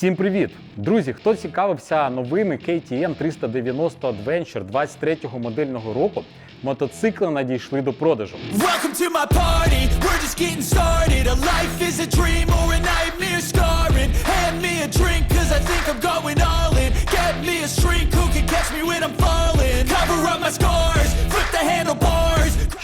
Всім привіт! Друзі, хто цікавився новими KTM 390 Adventure 23-го модельного року, мотоцикли надійшли до продажу. Get me a shrink who can catch me when I'm falling.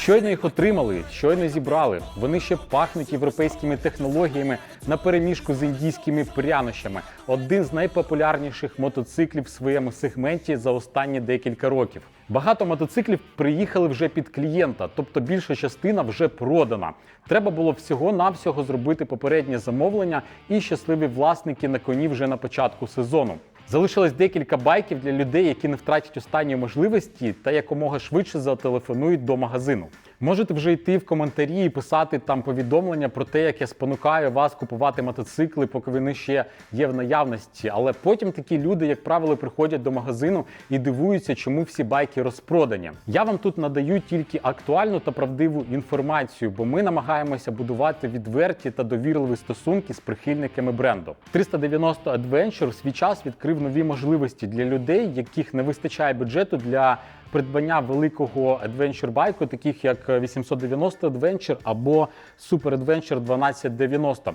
Щойно їх отримали, щойно зібрали. Вони ще пахнуть європейськими технологіями на переміжку з індійськими прянощами. Один з найпопулярніших мотоциклів в своєму сегменті за останні декілька років. Багато мотоциклів приїхали вже під клієнта, тобто більша частина вже продана. Треба було всього-навсього зробити попереднє замовлення, і щасливі власники на коні вже на початку сезону. Залишилось декілька байків для людей, які не втратять останньої можливості та якомога швидше зателефонують до магазину. Можете вже йти в коментарі і писати там повідомлення про те, як я спонукаю вас купувати мотоцикли, поки вони ще є в наявності. Але потім такі люди, як правило, приходять до магазину і дивуються, чому всі байки розпродані. Я вам тут надаю тільки актуальну та правдиву інформацію, бо ми намагаємося будувати відверті та довірливі стосунки з прихильниками бренду. 390 Adventure в свій час відкрив нові можливості для людей, яких не вистачає бюджету для придбання великого adventure байку, таких як 890 Adventure або Super Adventure 1290.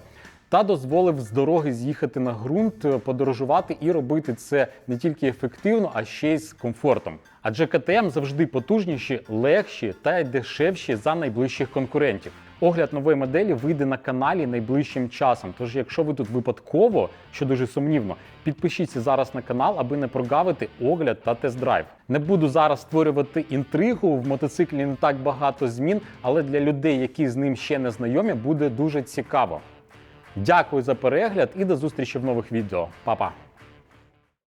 Та дозволив з дороги з'їхати на ґрунт, подорожувати і робити це не тільки ефективно, а ще й з комфортом. Адже КТМ завжди потужніші, легші та й дешевші за найближчих конкурентів. Огляд нової моделі вийде на каналі найближчим часом. Тож, якщо ви тут випадково, що дуже сумнівно, підпишіться зараз на канал, аби не прогавити огляд та тест-драйв. Не буду зараз створювати інтригу. В мотоциклі не так багато змін, але для людей, які з ним ще не знайомі, буде дуже цікаво. Дякую за перегляд і до зустрічі в нових відео. Па-па!